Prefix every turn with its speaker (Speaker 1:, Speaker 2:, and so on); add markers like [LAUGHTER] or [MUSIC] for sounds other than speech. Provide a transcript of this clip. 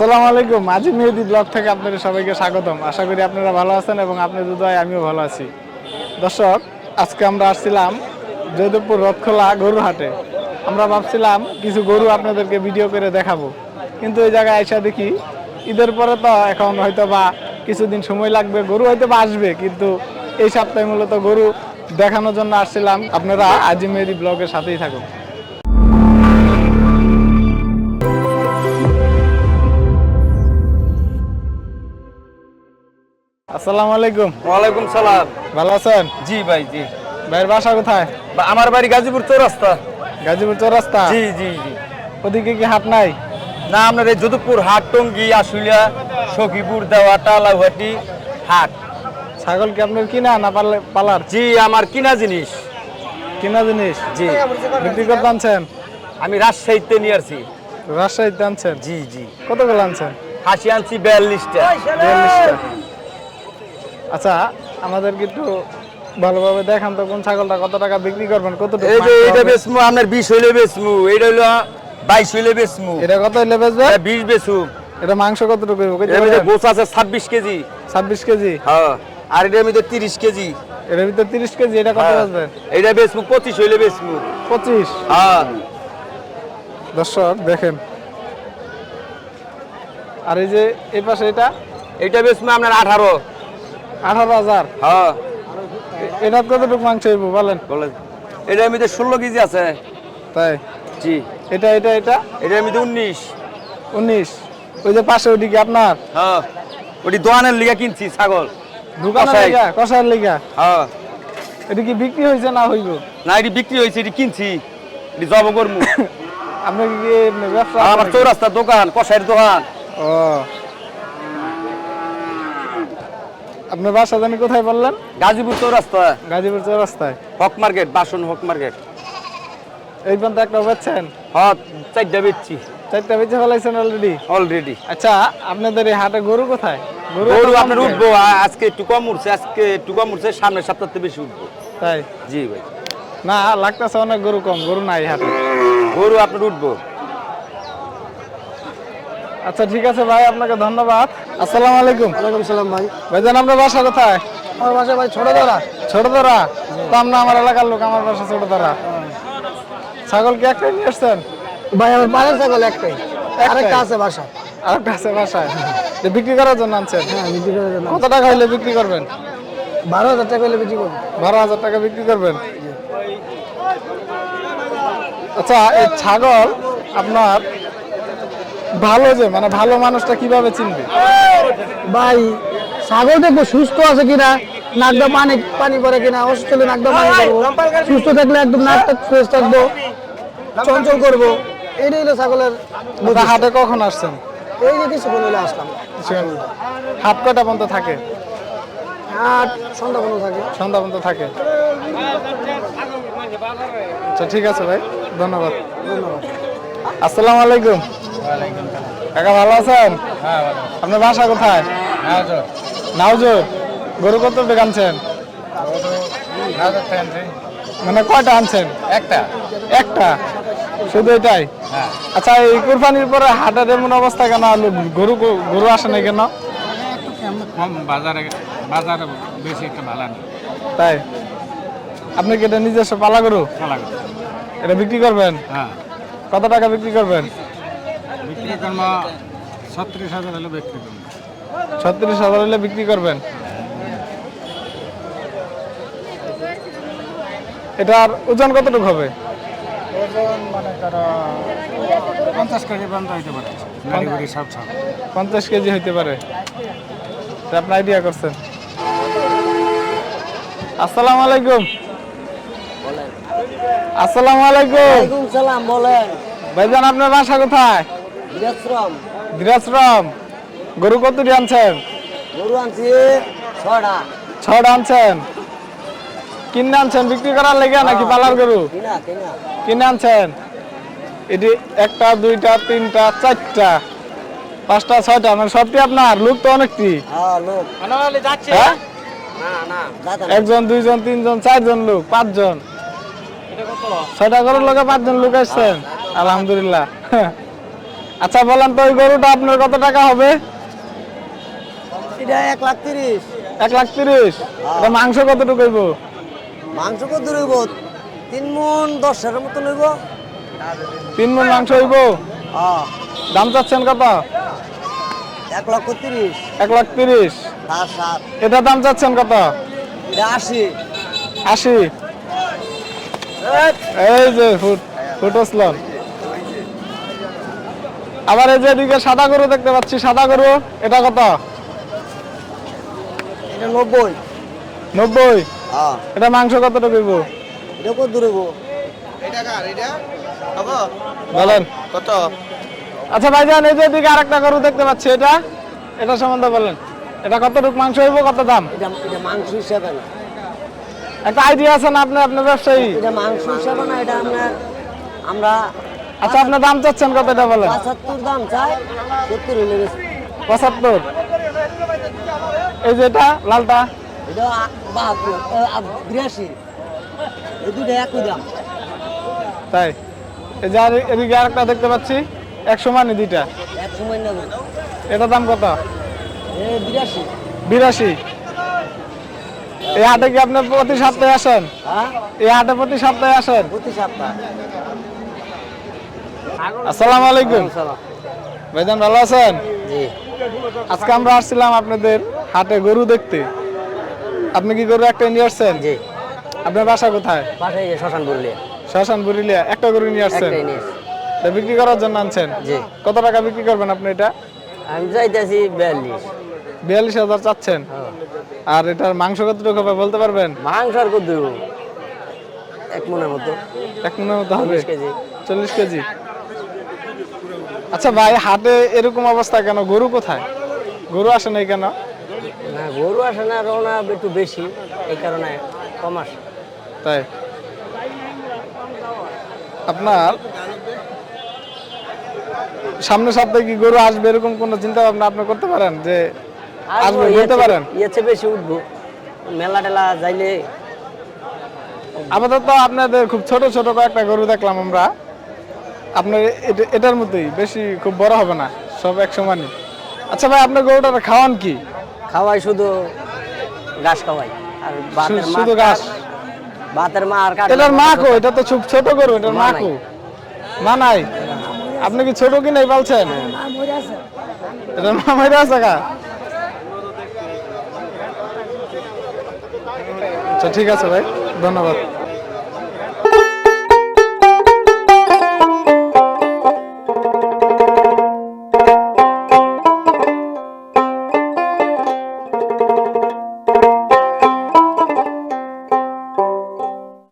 Speaker 1: আলাইকুম আজি মেহেদি ব্লগ থেকে আপনাদের সবাইকে স্বাগতম। আশা করি আপনারা ভালো আছেন এবং আপনাদের দোয়ায় আমিও ভালো আছি। দর্শক, আজকে আমরা আসছিলাম জয়দেবপুর রথখোলা গরুর হাটে। আমরা ভাবছিলাম কিছু গরু আপনাদেরকে ভিডিও করে দেখাবো। কিন্তু এই জায়গায় আইসা দেখি ঈদের পরে তো এখন হয়তো বা কিছুদিন সময় লাগবে, গরু হয়তো বা আসবে। কিন্তু এই সপ্তাহে মূলত গরু দেখানোর জন্য আসছিলাম। আপনারা আজি মেহেদি ব্লগের সাথেই থাকুন। আসসালামু আলাইকুম।
Speaker 2: ওয়ালাইকুম সালাম।
Speaker 1: ভালো আছেন?
Speaker 2: জি ভাই জি।
Speaker 1: ভাইয়ের বাসা কোথায়?
Speaker 2: আমার বাড়ি গাজীপুর চৌরাস্তা।
Speaker 1: গাজীপুর চৌরাস্তা?
Speaker 2: জি জি জি।
Speaker 1: ওদিকে কি হাট নাই?
Speaker 2: না আপনার এই যদুপুর হাট টঙ্গি আশুলিয়া সখীপুর দেওয়া টালাঘাটি হাট।
Speaker 1: ছাগল কি আপনার কিনা না পারলে পালার?
Speaker 2: জি আমার কিনা জিনিস।
Speaker 1: কিনা জিনিস?
Speaker 2: জি।
Speaker 1: বিক্রি করতে আনছেন?
Speaker 2: আমি রাজশাহীতে নিয়ে আসছি।
Speaker 1: রাজশাহীতে আনছেন?
Speaker 2: জি জি।
Speaker 1: কতগুলো আনছেন?
Speaker 2: হাসি আনছি বিয়াল্লিশটা।
Speaker 1: বিয়াল্লিশটা। আচ্ছা আমাদের একটু ভালোভাবে দেখান তো কোন ছাগলটা কত টাকা বিক্রি করবেন কত
Speaker 2: এই যে এটা বেচমু আপনার বিশ হইলে বেচমু এটা হইল বাইশ হইলে বেচমু।
Speaker 1: এটা কত হইলে বেচবে?
Speaker 2: এটা বিশ বেচু।
Speaker 1: এটা মাংস কতটুকু হইব
Speaker 2: এর মধ্যে গোছ আছে ছাব্বিশ কেজি।
Speaker 1: ছাব্বিশ কেজি?
Speaker 2: হ্যাঁ আর এটার মধ্যে তিরিশ কেজি।
Speaker 1: এটার ভিতরে তিরিশ কেজি এটা কত
Speaker 2: হ্যাঁ।
Speaker 1: বেচবেন
Speaker 2: এইটা বেচমু পঁচিশ হইলে বেচমু।
Speaker 1: পঁচিশ?
Speaker 2: হ্যাঁ।
Speaker 1: দর্শক দেখেন। আর এই যে এই পাশে এটা?
Speaker 2: এইটা বেচমু আপনার আঠারো।
Speaker 1: আঠারো হাজার?
Speaker 2: হ্যাঁ।
Speaker 1: এটা কতটুকু মাংস হইব বলেন?
Speaker 2: বলেন। এটার মধ্যে ষোলো কেজি আছে।
Speaker 1: তাই?
Speaker 2: জি।
Speaker 1: এটা এটা এটা?
Speaker 2: এটার মধ্যে উনিশ।
Speaker 1: উনিশ। ওই যে পাশে ওইদিকে আপনার?
Speaker 2: হ্যাঁ। ওটি দোয়ানের লিগা কিনছি ছাগল।
Speaker 1: দোকানের। লিগা? কষার লিগা?
Speaker 2: হ্যাঁ।
Speaker 1: এটা কি বিক্রি হয়েছে না হইব?
Speaker 2: না এটি বিক্রি হয়েছে এটি কিনছি। এটি জব করমু। [COUGHS]
Speaker 1: আপনি কি ব্যবসা
Speaker 2: আমার
Speaker 1: করেন?
Speaker 2: চৌরাস্তার দোকান কষাইয়ের দোকান।
Speaker 1: ও। আপনার বাসা জানি কোথায় বললেন?
Speaker 2: গাজীপুর চৌরাস্তা
Speaker 1: গাজীপুর চৌরাস্তায়।
Speaker 2: হক মার্কেট বাসন হক মার্কেট।
Speaker 1: এই পর্যন্ত একটা বেচছেন?
Speaker 2: হ্যাঁ চারটা বেচছি।
Speaker 1: চারটা বেচে ফেলাইছেন অলরেডি
Speaker 2: অলরেডি
Speaker 1: আচ্ছা আপনাদের এই হাটে গরু কোথায়?
Speaker 2: গরু আপনার উঠবো আজকে একটু কম উঠছে আজকে একটু কম উঠছে সামনের সপ্তাহে বেশি উঠবো।
Speaker 1: তাই?
Speaker 2: জি ভাই।
Speaker 1: না লাগতেছে অনেক গরু কম গরু নাই হাটে।
Speaker 2: গরু আপনার উঠবো।
Speaker 1: আচ্ছা ঠিক আছে ভাই আপনাকে ধন্যবাদ। আসসালামু আলাইকুম।
Speaker 3: ওয়ালাইকুম সালাম ভাই।
Speaker 1: ভাইজান আপনার বাসা কোথায়?
Speaker 3: আমার বাসা ভাই ছোট ধরা
Speaker 1: ছোট ধরা তো আমরা আমার এলাকার লোক আমার বাসা ছোট ধরা ছাগল কি একটাই নিয়ে আসছেন?
Speaker 3: ভাই আমার পাড়ার ছাগল একটাই। আরেকটা আছে বাসা।
Speaker 1: আরেকটা আছে বাসায়। বিক্রি করার জন্য আনছেন?
Speaker 3: হ্যাঁ বিক্রি করে দেন
Speaker 1: কত টাকা হইলে বিক্রি করবেন?
Speaker 3: বারো হাজার টাকা হলে বিক্রি করব।
Speaker 1: বারো হাজার টাকা বিক্রি করবেন? আচ্ছা এই ছাগল আপনার ভালো যে মানে ভালো মানুষটা কীভাবে চিনবে?
Speaker 3: ভাই ছাগল দেখব সুস্থ আছে কিনা নাকদা পানি পানি পড়ে কিনা অসুস্থ হলে নাকদা পানি করব সুস্থ থাকলে একদম নাকটা ফ্রেশ থাকব। চঞ্চল করব। এইটাই হলো ছাগলের
Speaker 1: হাটে কখন আসছেন?
Speaker 3: এই যে কিছুক্ষণ হলে আসলাম।
Speaker 1: হাট কটা পর্যন্ত থাকে?
Speaker 3: আট সন্ধ্যা পর্যন্ত থাকে।
Speaker 1: সন্ধ্যা পর্যন্ত থাকে। আচ্ছা ঠিক আছে ভাই ধন্যবাদ।
Speaker 3: ধন্যবাদ।
Speaker 1: আসসালামু আলাইকুম। কাকা ভালো আছেন? আপনার বাসা কোথায়? নাওজোর। গরু কত টাকা আনছেন মানে কয়টা আনছেন? একটা। একটা? শুধু এটাই? আচ্ছা এই কুরবানির পরে হাটের এমন অবস্থা কেন? গরু গরু আসে না কেন?
Speaker 4: বাজারে বাজারে বেশি একটা ভালো না
Speaker 1: তাই? আপনি কি এটা নিজস্ব পালা গরু?
Speaker 4: ভালো লাগে।
Speaker 1: এটা বিক্রি করবেন?
Speaker 4: হ্যাঁ।
Speaker 1: কত টাকা বিক্রি করবেন?
Speaker 4: বিক্রি ছত্রিশ হাজার হলে বিক্রি করব
Speaker 1: ছত্রিশ হাজার হলে বিক্রি করবেন? এটার ওজন কতটুকু হবে?
Speaker 4: ওজন মানে তারা পঞ্চাশ কেজি পর্যন্ত হইতে পারে।
Speaker 1: পঞ্চাশ কেজি হইতে পারে। আপনি আইডিয়া করছেন? আসসালামু আলাইকুম। আসসালামু আলাইকুম।
Speaker 3: সালাম বলেন।
Speaker 1: ভাইজান আপনার বাসা কোথায়?
Speaker 3: বিরাশ্রম
Speaker 1: দিরাশ্রম গরু কতটি আনছেন?
Speaker 3: গরু আনছি ছটা
Speaker 1: ছটা আনছেন। কিনে আনছেন বিক্রি করার লেগে নাকি পালার গরু?
Speaker 3: কিনা কিনা।
Speaker 1: কিনে আনছেন। এটি একটা দুইটা তিনটা চারটা পাঁচটা ছয়টা মানে সবটি আপনার? লোক তো অনেকটি
Speaker 3: হ্যাঁ লোক।
Speaker 1: হ্যাঁ?
Speaker 3: না না যাতে
Speaker 1: একজন দুইজন তিনজন চারজন লোক পাঁচজন। ছয়টা করার লোকে পাঁচজন লোক আসছেন। আলহামদুলিল্লাহ। আচ্ছা বলেন তো ওই গরুটা আপনার কত টাকা হবে?
Speaker 3: এটা এক লাখ তিরিশ।
Speaker 1: এক লাখ তিরিশ। এটা মাংস কতটুকু হইব?
Speaker 3: মাংস কত রইব? তিন মন দশ হাজার মতো লইব
Speaker 1: তিন মন মাংস হইব? দাম চাচ্ছেন কত?
Speaker 3: এক লক্ষ তিরিশ।
Speaker 1: এক লাখ তিরিশ।
Speaker 3: সাত।
Speaker 1: এটা দাম চাচ্ছেন কত?
Speaker 3: এটা আশি।
Speaker 1: আশি। এই যে ফুট ফুট আসলাম আবার এই যে এদিকে সাদা গরু দেখতে পাচ্ছি সাদা গরু এটা কত?
Speaker 3: এটা নব্বই।
Speaker 1: নব্বই?
Speaker 3: হ্যাঁ।
Speaker 1: এটা মাংস কতটুকু হইব?
Speaker 3: এটা কত রইব
Speaker 1: বলেন।
Speaker 2: কত?
Speaker 1: আচ্ছা ভাইজান এই যে এদিকে আরেকটা গরু দেখতে পাচ্ছি এটা? এটা সম্বন্ধে বলেন। এটা কতটুকু মাংস হইব কত দাম?
Speaker 3: এটা মাংস হিসাবে না।
Speaker 1: একটা আইডিয়া আছে না আপনি আপনার ব্যবসায়ী?
Speaker 3: এটা মাংস হিসাবে না এটা আপনার আমরা
Speaker 1: আচ্ছা আপনার দাম চাচ্ছেন কত এটা বলেন?
Speaker 3: পঁচাত্তর দাম চাই সত্তর হলে
Speaker 1: পঁচাত্তর। এই যে এটা লালটা?
Speaker 3: এটা বাহাত্তর বিরাশি। এই দুটো একই দাম।
Speaker 1: তাই? এই যে আর- এদিকে আরেকটা দেখতে পাচ্ছি একশো মানে দুইটা।
Speaker 3: এক সময় নেব।
Speaker 1: এটা দাম কত?
Speaker 3: বিরাশি।
Speaker 1: বিরাশি। এই হাটে কি আপনি প্রতি সপ্তাহে আসেন?
Speaker 3: হ্যাঁ?
Speaker 1: এই হাটে প্রতি সপ্তাহে আসেন?
Speaker 3: প্রতি সপ্তাহ।
Speaker 1: আসসালামু আলাইকুম। ভাইজান ভালো আছেন? আজকে আমরা আসছিলাম আপনাদের হাটে গরু দেখতে। আপনি কি গরু একটা নিয়ে আসছেন?
Speaker 3: জি।
Speaker 1: আপনার বাসা কোথায়?
Speaker 3: পাশে এই শ্মশান বললে
Speaker 1: শ্মশান বুরিলিয়া একটা গরু নিয়ে আসছেন? এটা বিক্রি করার জন্য আনছেন?
Speaker 3: জি।
Speaker 1: কত টাকা বিক্রি করবেন আপনি এটা?
Speaker 3: আমি চাইতেছি বিয়াল্লিশ।
Speaker 1: বিয়াল্লিশ হাজার চাচ্ছেন? আর এটার মাংস কতটুকু হবে বলতে পারবেন?
Speaker 3: মাংস আর কত দেবো এক মনের মতো।
Speaker 1: এক মনের মতো হবে?
Speaker 3: চল্লিশ কেজি।
Speaker 1: চল্লিশ কেজি। আচ্ছা ভাই হাটে এরকম অবস্থা কেন? গরু কোথায়? গরু আসে নাই কেন?
Speaker 3: না গরু আসে না রওনা একটু বেশি এই কারণে কম আসে।
Speaker 1: তাই? আপনার সামনের সপ্তাহে কি গরু আসবে এরকম কোনো চিন্তা ভাবনা আপনি করতে পারেন যে আসবে বলতে পারেন?
Speaker 3: ইয়েছে বেশি উঠবো। মেলা টেলা যাইলে
Speaker 1: আপাতত আপনাদের খুব ছোট ছোট কয়েকটা গরু দেখলাম আমরা। আপনার এটার মধ্যেই বেশি খুব বড় হবে না সব এক সমানই আচ্ছা ভাই আপনার গরুটা খাওয়ান কি?
Speaker 3: খাওয়াই শুধু ঘাস খাওয়াই আর
Speaker 1: শুধু ঘাস?
Speaker 3: ভাতের মা আর
Speaker 1: এটার মা কো? এটা তো খুব ছোট গরু এটার মা
Speaker 3: মা
Speaker 1: কো? মা নাই? আপনি কি ছোট কি নাই বলছেন এটার মা মেরে আছে কা আচ্ছা ঠিক আছে ভাই ধন্যবাদ।